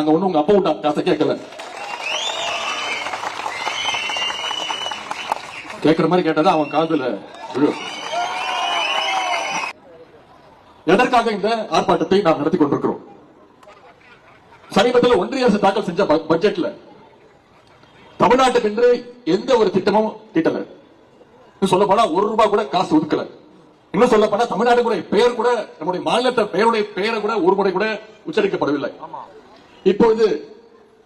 நாங்க ஒண்ணு உங்க அப்பா விட்டா காசை கேட்கல. கேட்கிற மாதிரி கேட்டதா அவன் காதுல? எதற்காக இந்த ஆர்ப்பாட்டத்தை நாம் நடத்தி கொண்டிருக்கிறோம்? சமீபத்தில் ஒன்றிய அரசு தாக்கல் செஞ்ச பட்ஜெட்ல தமிழ்நாட்டுக்கு என்று எந்த ஒரு திட்டமும் தீட்டல. சொல்ல போனா ஒரு ரூபாய் கூட காசு ஒதுக்கல. இன்னும் சொல்ல போனா தமிழ்நாடு பெயர் கூட நம்முடைய மாநிலத்தை பெயருடைய பெயரை கூட ஒரு முறை கூட உச்சரிக்கப்படவில்லை. இப்பொழுது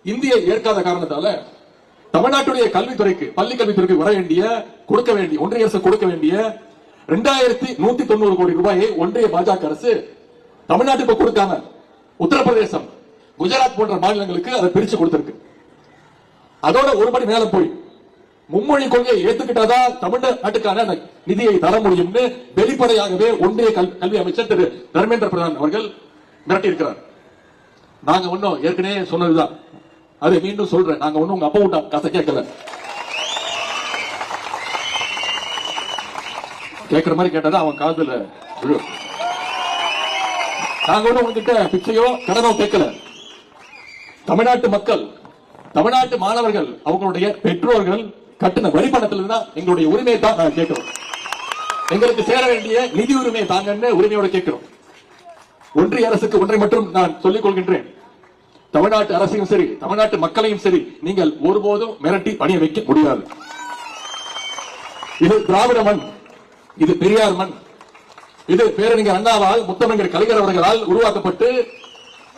இந்தியை ஏற்காத காரணத்தால தமிழ்நாட்டுடைய கல்வித்துறைக்கு பள்ளி கல்வித்துறைக்கு வர வேண்டிய கொடுக்க வேண்டிய ஒன்றிய அரசு கொடுக்க வேண்டிய ரெண்டாயிரத்தி நூத்தி தொண்ணூறு கோடி ரூபாயை ஒன்றிய பாஜக அரசு தமிழ்நாட்டுக்கு கொடுக்காம உத்தரப்பிரதேசம் குஜராத் போன்ற மாநிலங்களுக்கு அதை பிரிச்சு கொடுத்திருக்கு. அதோட ஒரு படி மேல போய் மும்மொழி கொள்கையை ஏத்துக்கிட்டாதான் தமிழ்நாட்டுக்கான நிதியை தர முடியும்னு வெளிப்படையாகவே ஒன்றிய கல்வி அமைச்சர் திரு தர்மேந்திர பிரதான் அவர்கள் மிரட்டியிருக்கிறார். நாங்க ஒன்றும் ஏற்கனவே சொன்னதுதான். அது மீண்டும் சொல்றேன். நாங்க ஒன்றும் உங்க அப்பா விட்டா காசை கேட்கல. கேட்கிற மாதிரி கேட்டதா அவன் காதுல விழும் நாங்க ஒண்ணும் உங்ககிட்ட பிச்சையோ கடனோ கேட்கல. தமிழ்நாட்டு மக்கள் தமிழ்நாட்டு மாணவர்கள் அவங்களுடைய பெற்றோர்கள் கட்டின வரிபடத்துல தான் எங்களுடைய உரிமையை தான் நாங்க கேட்கிறோம். எங்களுக்கு சேர வேண்டிய நிதி உரிமையை தாங்கன்னு உரிமையோட கேட்கிறோம். ஒன்றிய அரசுக்கு ஒன்றை மட்டும் நான் சொல்லிக் கொள்கின்றேன். தமிழ்நாட்டு அரசையும் சரி தமிழ்நாட்டு மக்களையும் சரி நீங்கள் ஒருபோதும் மிரட்டி பணிய வைக்க முடியாது. இது திராவிட மண் இது பெரியார் மண். இது பேரறிஞர் அண்ணாவால் முத்தமிழர் கலைஞர் அவர்களால் உருவாக்கப்பட்டு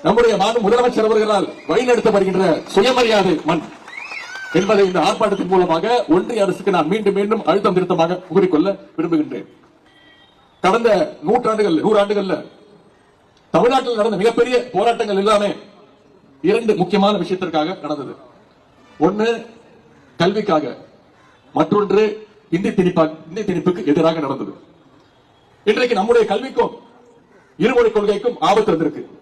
நம்முடைய மாநில முதலமைச்சர் அவர்களால் வழிநடத்த வருகின்ற சுயமரியாதை மண் என்பதை இந்த ஆர்ப்பாட்டத்தின் மூலமாக ஒன்றிய அரசுக்கு நான் மீண்டும் மீண்டும் அழுத்தம் திருத்தமாக கூறிக்கொள்ள விரும்புகின்றேன். கடந்த நூற்றாண்டுகள் நூறாண்டுகள்ல தமிழ்நாட்டில் நடந்த மிகப்பெரிய போராட்டங்கள் எல்லாமே இரண்டு முக்கியமான விஷயத்திற்காக நடந்தது. ஒன்னு கல்விக்காக. மற்றொன்று இந்தி திணிப்பா இந்தி திணிப்புக்கு எதிராக நடந்தது. இன்றைக்கு நம்முடைய கல்விக்கும் இருமொழி கொள்கைக்கும் ஆபத்து வந்திருக்கு.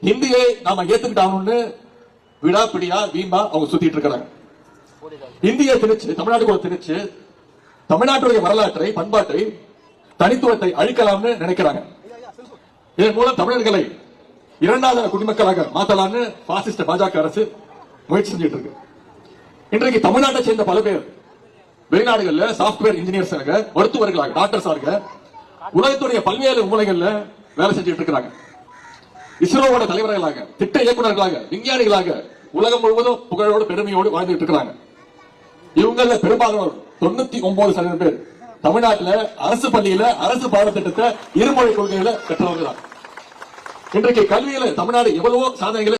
இந்தியை நாம ஏத்துக்கிட்டாங்கன்னு விடாப்பிடியா வீம்பா அவங்க சுத்திட்டு இருக்கிறாங்க. இந்திய திணிச்சு தமிழ்நாடு திணிச்சு தமிழ்நாட்டுடைய வரலாற்றை பண்பாட்டை தனித்துவத்தை அழிக்கலாம்னு நினைக்கிறாங்க. இதன் மூலம் தமிழர்களை இரண்டாவது குடிமக்களாக மாத்தலாம்னு பாசிஸ்ட் பாஜக அரசு முயற்சி செஞ்சிட்டு இருக்கு இன்றைக்கு தமிழ்நாட்டை சேர்ந்த பல பேர் வெளிநாடுகள்ல சாப்ட்வேர் இன்ஜினியர்ஸாக மருத்துவர்களாக டாக்டர்ஸாக உலகத்துடைய பல்வேறு மூலைகள்ல வேலை செஞ்சுட்டு இருக்கிறாங்க இஸ்ரோவோட தலைவர்களாக திட்ட இயக்குநர்களாக விஞ்ஞானிகளாக உலகம் முழுவதும் புகழோடு பெருமையோடு வாழ்ந்துட்டு இருக்கிறாங்க. இவங்கள பெரும்பாலானோர் தொண்ணூத்தி ஒன்பது சதவீதம் பேர் தமிழ்நாட்டுல அரசு பள்ளியில அரசு பாடத்திட்டத்தை இருமொழி கொள்கையில பெற்றவர்கள் தான் இன்றைக்கு கல்வியில தமிழ்நாடு எவ்வளவோ சாதனைகளை